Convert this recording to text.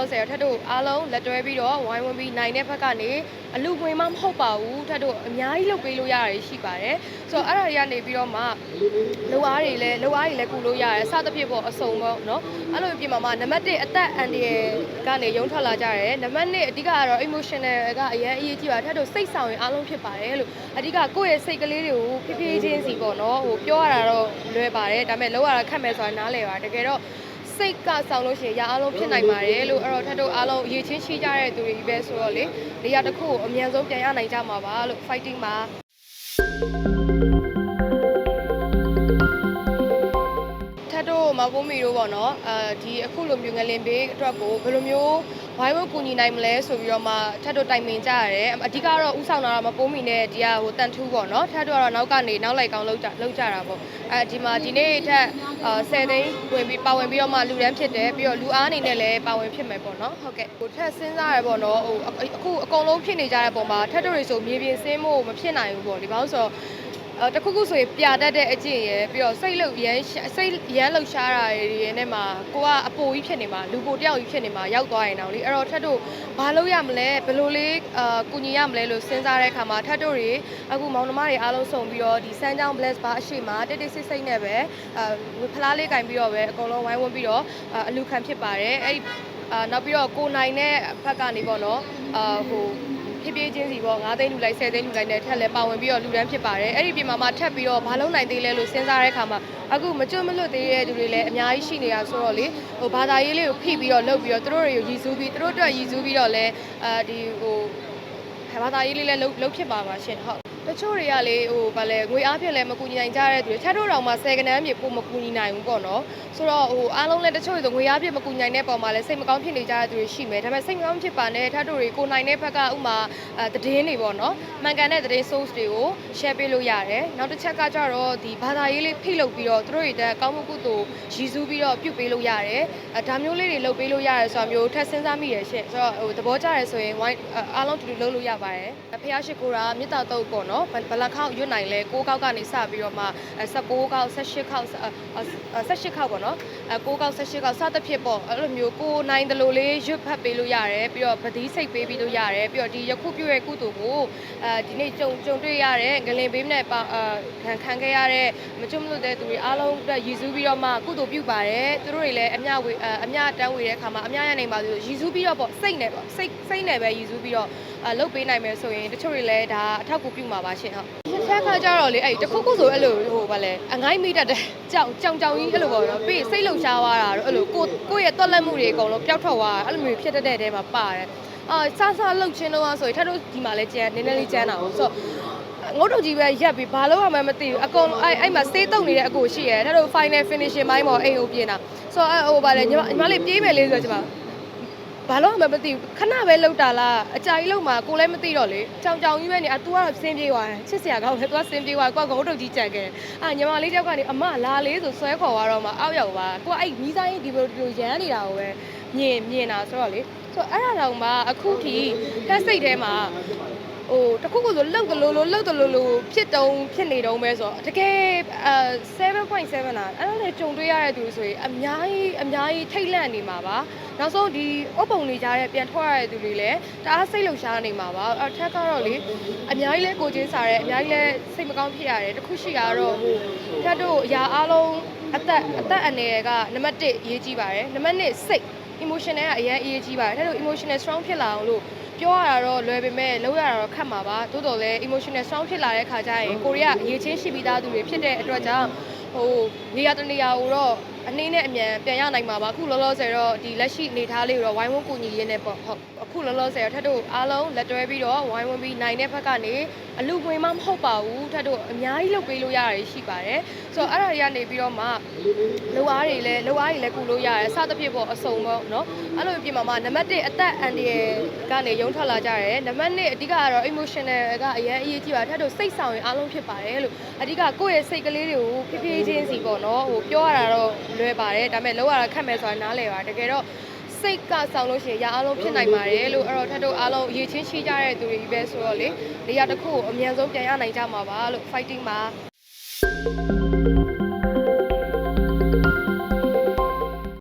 လောဆယ်ထက်တို့အားလုံးလက်တွဲပြီးတော့ဝိုင်းဝန်းပြီးနိုင်တဲ့ဘက်ကနေအလူငွေမှမဟုတ်ပါဘူးထက်တို့အများကြီးလုပ်ပေးလို့ရတယ်ရှိပါတယ်ဆိုတော့အဲ့ဒါတွေကနေပြီးတော့မှလိုအားတွေလည်းလိုအားတွေလည်းကူလို့ရတယ်စသဖြင့်ပေါ့အစုံပေါ့နော်အဲ့လိုပြင်မှာမှနံပါတ်1အသက်အန္တရာယ်ကနေရုံထွက်လာကြတယ်နံပါတ်2အဓိကကတော့ emotional ကအရင်အရေးကြီးပါထက်တို့စိတ်ဆောင်ရင်အားလုံးဖြစ်ပါတယ်လို့အဓိကကိုယ့်ရဲ့စိတ်ကလေးတွေကိုဖြည်းဖြည်းချင်းစီပေါ့နော်ဟိုပြောရတာတော့လွယ်ပါတယ်ဒါပေမဲ့လောက်ရတာခက်မယ်ဆိုတာနားလည်ပါတကယ်တော့ စိတ်ကဆောင်လို့ရှိရင်ရအားလုံးဖြစ်နိုင်ပါတယ်လို့အဲ့တော့ထပ်တို့အားလုံးအရေးချင်းရှိကြတဲ့သူတွေပဲဆိုတော့လေနေရာတစ်ခုကိုအမြန်ဆုံးပြန်ရနိုင်ကြမှာပါလို့ fighting ပါထပ်တို့မပုံးမီတို့ပေါ့နော်အဲဒီအခုလိုမျိုးငလင်ပေးအတွက်ကိုဘယ်လိုမျိုး ဝိုင်းဝန်းကူညီနိုင်မလဲဆိုပြီးတော့မှထပ်တို့တိုင်ပင်ကြရတယ်အဓိကတော့ဥဆောင်တာတော့မပုံးမီနဲ့ဒီကဟိုတန်ထူးပေါ့နော်ထပ်တို့ကတော့နောက်ကနေနောက်လိုက်ကောင်းလောက်ကြလောက်ကြတာပေါ့အဲဒီမှာဒီနေ့ထက်အာ10သိန်းဝင်ပြီးပါဝင်ပြီးတော့မှလူတန်းဖြစ်တယ်ပြီးတော့လူအားအနေနဲ့လည်းပါဝင်ဖြစ်မယ်ပေါ့နော်ဟုတ်ကဲ့ဟိုထက်စဉ်းစားရပေါ့နော်ဟိုအခုအကုန်လုံးဖြစ်နေကြတဲ့ပုံမှာထက်တို့တွေဆိုမြေပြင်ဆင်းဖို့မဖြစ်နိုင်ဘူးပေါ့ဒီဘောင်းဆိုတော့အဲ တခုခုဆိုရင်ပြတတ်တဲ့အကျင့်ရယ်ပြီးတော့စိတ်လှုပ်ရမ်းရှာစိတ်ရမ်းလှုပ်ရှားတာတွေရဲ့နဲ့မှာကိုကအပိုကြီးဖြစ်နေမှာလူပိုတယောက်ကြီးဖြစ်နေမှာရောက်သွားရင်တော့လေအဲ့တော့ထပ်တို့ဘာလုပ်ရမလဲဘယ်လိုလေးအာကူညီရမလဲလို့စဉ်းစားတဲ့အခါမှာထပ်တို့တွေအခုမောင်နှမတွေအားလုံးစုံပြီးတော့ဒီစမ်းချောင်း bless bar အရှိမတိတ်တိတ်ဆိတ်ဆိတ်နဲ့ပဲအာဖလားလေးကင်ပြီးတော့ပဲအကုန်လုံးဝိုင်းဝန်းပြီးတော့အာအလူခံဖြစ်ပါတယ်အဲ့ဒီအာနောက်ပြီးတော့ကိုနိုင်တဲ့ဘက်ကနေပေါ့နော်အာဟို ဖြည်းဖြည်းချင်းစီပေါ့9သိန်းလူလိုက်10သိန်းလူလိုက်နဲ့ထက်လဲပါဝင်ပြီးတော့လူတန်းဖြစ်ပါတယ်အဲ့ဒီပြင်မှာမှထပ်ပြီးတော့မလုံးနိုင်သေးလဲလို့စဉ်းစားတဲ့အခါမှာအခုမကျွတ်မလွတ်သေးတဲ့သူတွေလည်းအများကြီးရှိနေတာဆိုတော့လေဟိုဘာသာရေးလေးကိုဖိပြီးတော့လုပ်ပြီးတော့သူတို့တွေကိုရည်စူးပြီးသူတို့အတွက်ရည်စူးပြီးတော့လဲအဲဒီဟိုဘာသာရေးလေးလည်းလုပ်လုပ်ဖြစ်ပါမှာရှင်ဟုတ် တချို့တွေကလေဟိုဗာလဲငွေအားဖြင့်လည်းမကူညီနိုင်ကြတဲ့သူတွေထပ်တို့တောင်မှ10ကနန်းမြေပို့မကူညီနိုင်ဘူးပေါ့နော်ဆိုတော့ဟိုအားလုံးလည်းတချို့တွေဆိုငွေအားဖြင့်မကူညီနိုင်တဲ့ပုံမှာလည်းစိတ်မကောင်းဖြစ်နေကြတဲ့သူတွေရှိမယ်ဒါပေမဲ့စိတ်မကောင်းဖြစ်ပါနဲ့ထပ်တို့တွေကိုနိုင်တဲ့ဘက်ကဥမာအဲသတင်းတွေပေါ့နော်မှန်ကန်တဲ့သတင်း source တွေကို share ပေးလို့ရတယ်နောက်တစ်ချက်ကကြတော့ဒီဘာသာရေးလေးဖိလုပ်ပြီးတော့သူတို့တွေတက်ကောင်းမှုကုသိုလ်ရည်စူးပြီးတော့ပြုတ်ပေးလို့ရတယ်အဲဒါမျိုးလေးတွေလုပ်ပေးလို့ရတယ်ဆိုတာမျိုးထပ်စဉ်းစားမိရရှင့်ဆိုတော့ဟိုသဘောကျရဲဆိုရင်ဝိုင်းအားလုံးတူတူလုပ်လို့ရပါတယ်ဖះရှိခိုးတာမြေတာတော့ပေါ့နော်ဘလခေါက်ရွတ်နိုင်လဲ6ကောက်ကနေစပြီးတော့မှ16ကောက်18ကောက်18ကောက်ပေါ့နော်အဲ6ကောက်18ကောက်စသဖြင့်ပေါ့အဲ့လိုမျိုးကိုနိုင်တယ်လို့လေးရွတ်ဖတ်ပေးလို့ရတယ်ပြီးတော့ပတိစိတ်ပေးပြီးလို့ရတယ်ပြီးတော့ဒီယခုပြုရဲ့ကုသိုလ်ကိုအဲဒီနေ့ကြုံကြုံတွေ့ရတဲ့ငလင်ပေးနဲ့ပါခံခံခဲ့ရတဲ့မကျွတ်မလွတ်တဲ့သူတွေအားလုံးအတွက်ရည်စူးပြီးတော့မှကုသိုလ်ပြုပါတယ်သူတို့တွေလည်းအမျှဝေအမျှတန်းဝေတဲ့အခါမှာအမျှရနိုင်ပါသေးလို့ရည်စူးပြီးတော့ပေါ့စိတ်နဲ့ပေါ့စိတ်စိတ်နဲ့ပဲရည်စူးပြီးတော့အ လုပ်ပေးနိုင်မယ်ဆိုရင်တချို့တွေလည်းဒါအထောက်အကူပြုမှာပါရှင်ဟုတ်တစ်ခါခါကြတော့လေအဲ့တခုခုဆိုအဲ့လိုဟိုဗာလဲအငိုင်းမိတတ်တဲ့ကြောင်ကြောင်ကြောင်ကြီးအဲ့လိုပေါ့နော်ပြီးစိတ်လှုပ်ရှားသွားတာတော့အဲ့လိုကိုကိုယ့်ရဲ့တွက်လက်မှုတွေအကုန်လုံးပျောက်ထွက်သွားတာအဲ့လိုမျိုးဖြစ်တတ်တဲ့တဲမှာပါတယ်အာဆဆလှုပ်ချင်းတော့ဆိုရင်ထပ်တို့ဒီမှာလဲကျန်နည်းနည်းလေးကျန်တာပေါ့ဆိုတော့ငုတ်တုတ်ကြီးပဲရက်ပြီးဘာလို့မှမသိဘူးအကုန်အဲ့အဲ့မှာစေးတုံနေတဲ့အကိုရှိရဲဒါတို့ final finishing ဘိုင်းပေါ်အိမ်ကိုပြင်တာဆိုတော့အဲ့ဟိုဗာလဲညီမညီမလေးပြေးမယ်လေးဆိုတော့ညီမ ဘာလို့မှမသိဘူးခဏပဲလှုပ်တာလားအကြာကြီးလှုပ်မှာကိုလည်းမသိတော့လေကြောင်ကြောင်ကြီးပဲနေအ तू ကတော့စင်းပြေးသွားတယ်ချစ်စရာကောင်းတယ် तू ကစင်းပြေးသွားကိုကငုတ်တုတ်ကြီးကြံခဲ့အာညီမလေးတယောက်ကနေအမလာလေးဆိုဆွဲခေါ်သွားတော့မှအောက်ရောက်ပါကိုကအဲ့မီးဆိုင်ဒီလိုဒီလိုရမ်းနေတာကိုပဲမြင်မြင်တာဆိုတော့လေဆိုတော့အဲ့ဒါတော့မှအခုထိတက်စိတ်ထဲမှာဟိုတခုခုဆိုလောက်တလို့လို့လောက်တလို့လို့ဖြစ်တုံးဖြစ်နေတုံးပဲဆိုတော့တကယ်အဲ7.7လားအဲ့ဒါလည်းကြုံတွေ့ရတဲ့သူဆိုရင်အများကြီးအများကြီးထိတ်လန့်နေမှာပါ နောက်ဆုံးဒီအုပ်ပုံနေကြတဲ့ပြန်ထွက်ရတဲ့သူတွေလည်းတအားစိတ်လှုပ်ရှားနေမှာပါအထက်ကတော့လေအများကြီးလဲကိုချင်းစားတယ်အများကြီးလဲစိတ်မကောင်းဖြစ်ရတယ်တခုရှိတာကတော့ဟိုထက်တို့အရာအားလုံးအသက်အသက်အနေကနံပါတ်1အရေးကြီးပါတယ်နံပါတ်2စိတ် emotional ကအရင်အရေးကြီးပါတယ်ထက်တို့ emotional strong ဖြစ်လာအောင်လို့ပြောရတာတော့လွယ်ပေမဲ့လုပ်ရတာတော့ခက်မှာပါတိုးတော်လဲ emotional strong ဖြစ်လာတဲ့ခါကျရင်ကိုရီးယားအရေးချင်းရှိပြီးသားသူတွေဖြစ်တဲ့အတွက်ကြောင့်ဟိုနေရာတနေရာကိုတော့ အနည်းနဲ့အမြန်ပြန်ရနိုင်မှာပါအခုလောလောဆယ်တော့ဒီလက်ရှိအနေထားလေးကိုတော့ဝိုင်းဝန်းကူညီရင်းနဲ့ပေါ့ဟုတ်အခုလောလောဆယ်တော့ထက်တို့အားလုံးလက်တွဲပြီးတော့ဝိုင်းဝန်းပြီးနိုင်တဲ့ဘက်ကနေအလူငွေမှမဟုတ်ပါဘူးထက်တို့အများကြီးလုပ်ပေးလို့ရတယ်ရှိပါတယ်ဆိုတော့အဲ့ဒါတွေကနေပြီးတော့မှလိုအားတွေလည်းလိုအားတွေလည်းကူလို့ရတယ်စသဖြင့်ပေါ့အစုံပေါ့နော်အဲ့လိုပြင်မှာမှနံပါတ်1အသက်အန္တရာယ်ကနေရုံထွက်လာကြတယ်နံပါတ်2အဓိကကတော့ emotional ကအရင်အရေးကြီးပါထက်တို့စိတ်ဆောင်ရင်အားလုံးဖြစ်ပါတယ်လို့အဓိကကိုယ့်ရဲ့စိတ်ကလေးတွေကိုဖြည်းဖြည်းချင်းစီပေါ့နော်ဟိုပြောရတာတော့လွယ်ပါတယ်ဒါပေမဲ့လောက်ရတာခက်မယ်ဆိုတာနားလည်ပါတကယ်တော့စိတ်ကဆောင်လို့ရှိရင်ရအားလုံးဖြစ်နိုင်ပါတယ်လို့အဲ့တော့ထပ်တို့အားလုံးအရေးချင်းရှိကြတဲ့သူတွေပဲဆိုတော့လေနေရာတစ်ခုကိုအမြန်ဆုံးပြန်ရနိုင်ကြမှာပါလို့ fighting ပါ